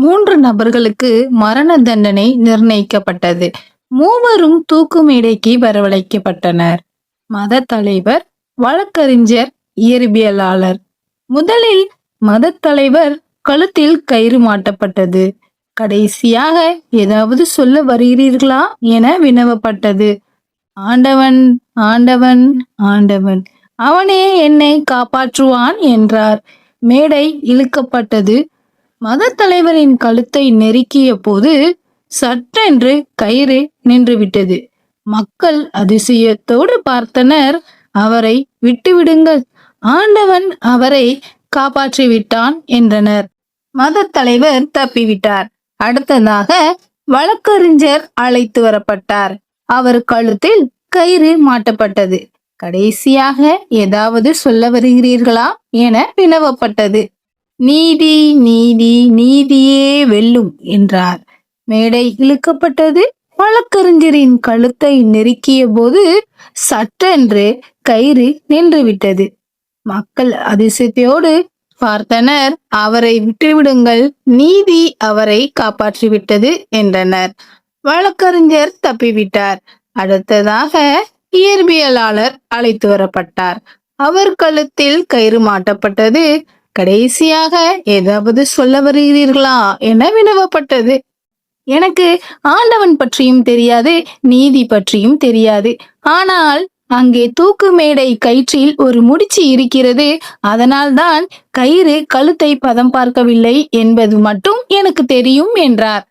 மூன்று நபர்களுக்கு மரண தண்டனை நிர்ணயிக்கப்பட்டது. மூவரும் தூக்கு மேடைக்கு வரவழைக்கப்பட்டனர். மத தலைவர் வழக்கறிஞர் இயற்பியலாளர். முதலில் மத தலைவர் கழுத்தில் கயிறு மாட்டப்பட்டது. கடைசியாக ஏதாவது சொல்ல வருகிறீர்களா என வினவப்பட்டது. ஆண்டவன் ஆண்டவன் ஆண்டவன் அவனே என்னை காப்பாற்றுவான் என்றார். மேடை இழுக்கப்பட்டது. மத தலைவரின் கழுத்தை நெருக்கிய போது சட்டென்று கயிறு நின்றுவிட்டது. மக்கள் அதிசயத்தோடு பார்த்தனர். அவரை விட்டுவிடுங்கள். ஆண்டவன் அவரை காப்பாற்றிவிட்டான் என்றனர். மத தலைவர் தப்பிவிட்டார். அடுத்ததாக வழக்கறிஞர் அழைத்து வரப்பட்டார். அவர் கழுத்தில் கயிறு மாட்டப்பட்டது. கடைசியாக ஏதாவது சொல்ல வருகிறீர்களா என வினவப்பட்டது. நீதி நீதி நீதியே வெல்லும் என்றார். மேடை இழுக்கப்பட்டது. வழக்கறிஞரின் கழுத்தை நெருக்கிய போது சட்டென்று கயிறு நின்றுவிட்டது. மக்கள் அதிசயத்தோடு பார்த்தனர். அவரை விட்டுவிடுங்கள். நீதி அவரை காப்பாற்றிவிட்டது என்றனர். வழக்கறிஞர் தப்பிவிட்டார். அடுத்ததாக இயற்பியலாளர் அழைத்து வரப்பட்டார். அவர் கழுத்தில் கயிறு மாட்டப்பட்டது. கடைசியாக ஏதாவது சொல்ல வருகிறீர்களா என வினவப்பட்டது. எனக்கு ஆண்டவன் பற்றியும் தெரியாது நீதி பற்றியும் தெரியாது. ஆனால் அங்கே தூக்கு மேடை கயிற்றில் ஒரு முடிச்சு இருக்கிறது. அதனால்தான் கயிறு கழுத்தை பதம் பார்க்கவில்லை என்பது மட்டும் எனக்கு தெரியும் என்றார்.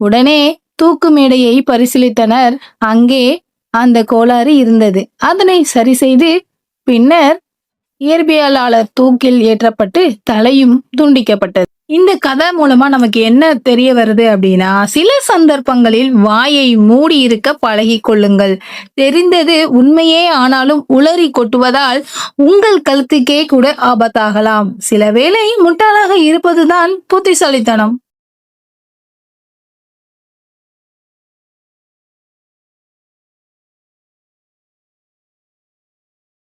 உடனே தூக்கு மேடையை பரிசீலித்தனர். அங்கே அந்த கோளாறு இருந்தது. அதனை சரி செய்து பின்னர் இயற்பியலாளர் தூக்கில் ஏற்றப்பட்டு தலையும் துண்டிக்கப்பட்டது. இந்த கதை மூலமா நமக்கு என்ன தெரிய வருது அப்படின்னா சில சந்தர்ப்பங்களில் வாயை மூடி இருக்க பழகி கொள்ளுங்கள். தெரிந்தது உண்மையே ஆனாலும் உளறி கொட்டுவதால் உங்கள் கழுத்துக்கே கூட ஆபத்தாகலாம். சில வேளை முட்டாளாக இருப்பதுதான் புத்திசாலித்தனம்.